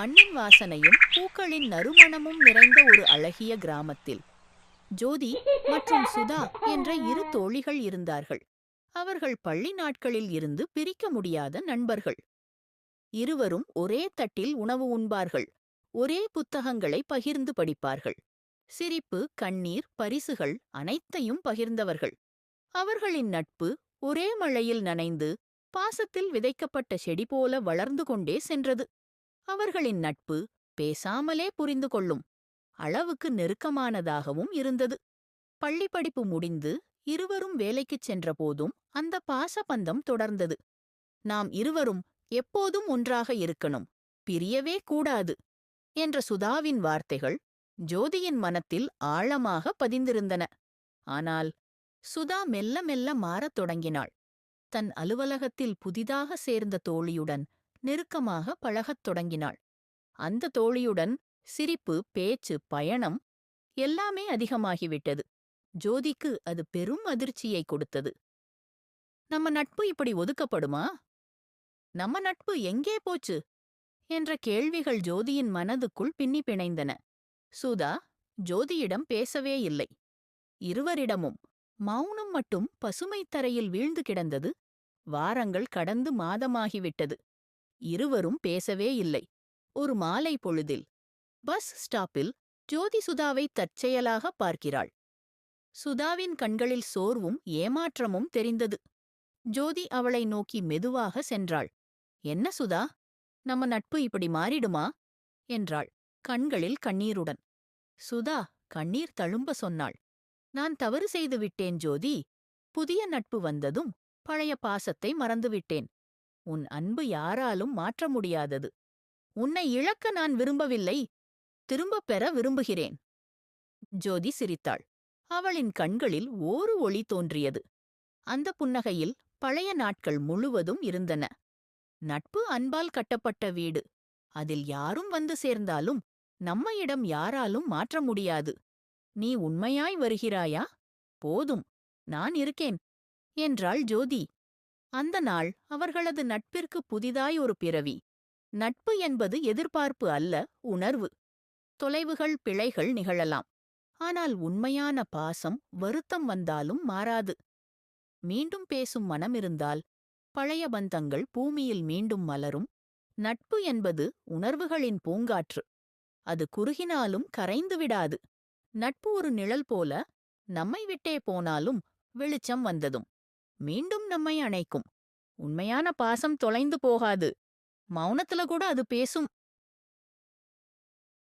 மண்ணின் வாசனையும் பூக்களின் நறுமணமும் நிறைந்த ஒரு அழகிய கிராமத்தில். ஜோதி மற்றும் சுதா என்ற இரு தோழிகள் இருந்தார்கள். அவர்கள் பள்ளி நாட்களில் இருந்து பிரிக்க முடியாத நண்பர்கள். இருவரும் ஒரே தட்டில் உணவு உண்பார்கள். ஒரே புத்தகங்களை பகிர்ந்து படிப்பார்கள். சிரிப்பு கண்ணீர் பரிசுகள் அனைத்தையும் பகிர்ந்தவர்கள். அவர்களின் நட்பு ஒரே மழையில் நனைந்து பாசத்தில் விதைக்கப்பட்ட செடி போல வளர்ந்து கொண்டே சென்றது. அவர்களின் நட்பு பேசாமலே புரிந்து கொள்ளும். அளவுக்கு நெருக்கமானதாகவும் இருந்தது. பள்ளிப்படிப்பு முடிந்து இருவரும் வேலைக்குச் சென்றபோதும் அந்த பாசபந்தம் தொடர்ந்தது. நாம் இருவரும் எப்போதும் ஒன்றாக இருக்கணும் பிரியவே கூடாது என்ற சுதாவின் வார்த்தைகள் ஜோதியின் மனத்தில் ஆழமாக பதிந்திருந்தன. ஆனால் சுதா மெல்ல மெல்ல மாறத் தொடங்கினாள். தன் அலுவலகத்தில் புதிதாக சேர்ந்த தோழியுடன் நெருக்கமாக பழகத் தொடங்கினாள். அந்த தோழியுடன் சிரிப்பு பேச்சு பயணம் எல்லாமே அதிகமாகிவிட்டது. ஜோதிக்கு அது பெரும் அதிர்ச்சியை கொடுத்தது. நம்ம நட்பு இப்படி ஒதுக்கப்படுமா? நம்ம நட்பு எங்கே போச்சு? என்ற கேள்விகள் ஜோதியின் மனதுக்குள் பின்னி பிணைந்தன. சுதா ஜோதியிடம் பேசவே இல்லை. இருவரிடமும் மௌனம் மட்டும் பசுமைத் தரையில் வீழ்ந்து கிடந்தது. வாரங்கள் கடந்து மாதமாகிவிட்டது. இருவரும் பேசவே இல்லை. ஒரு மாலை பொழுதில் பஸ் ஸ்டாப்பில் ஜோதி சுதாவை தற்செயலாக பார்க்கிறாள். சுதாவின் கண்களில் சோர்வும் ஏமாற்றமும் தெரிந்தது. ஜோதி அவளை நோக்கி மெதுவாக சென்றாள். என்ன சுதா? நம்ம நட்பு இப்படி மாறிடுமா? என்றாள் கண்களில் கண்ணீருடன். சுதா கண்ணீர் தழும்ப சொன்னாள். நான் தவறு செய்து விட்டேன் ஜோதி. புதிய நட்பு வந்ததும் பழைய பாசத்தை மறந்துவிட்டேன். உன் அன்பு யாராலும் மாற்ற முடியாதது. உன்னை இழக்க நான் விரும்பவில்லை. திரும்பப் பெற விரும்புகிறேன். ஜோதி சிரித்தாள். அவளின் கண்களில் ஓரு ஒளி தோன்றியது. அந்த புன்னகையில் பழைய நாட்கள் முழுவதும் இருந்தன. நட்பு அன்பால் கட்டப்பட்ட வீடு. அதில் யாரும் வந்து சேர்ந்தாலும் நம்மையிடம் யாராலும் மாற்ற முடியாது. நீ உண்மையாய் வருகிறாயா? போதும். நான் இருக்கேன். என்றாள் ஜோதி. அந்த நாள் அவர்களது நட்பிற்கு புதிதாய் ஒரு பிறவி. நட்பு என்பது எதிர்பார்ப்பு அல்ல உணர்வு. தொலைவுகள் பிழைகள் நிகழலாம். ஆனால் உண்மையான பாசம் வருத்தம் வந்தாலும் மாறாது. மீண்டும் பேசும் மனமிருந்தால் பழைய பந்தங்கள் பூமியில் மீண்டும் மலரும். நட்பு என்பது உணர்வுகளின் பூங்காற்று. அது குறுகினாலும் கரைந்து விடாது. நட்பு ஒரு நிழல் போல நம்மை விட்டே போனாலும் வெளிச்சம் வந்ததும். மீண்டும் நம்மை அணைக்கும். உண்மையான பாசம் தொலைந்து போகாது. மௌனத்துல கூட அது பேசும்.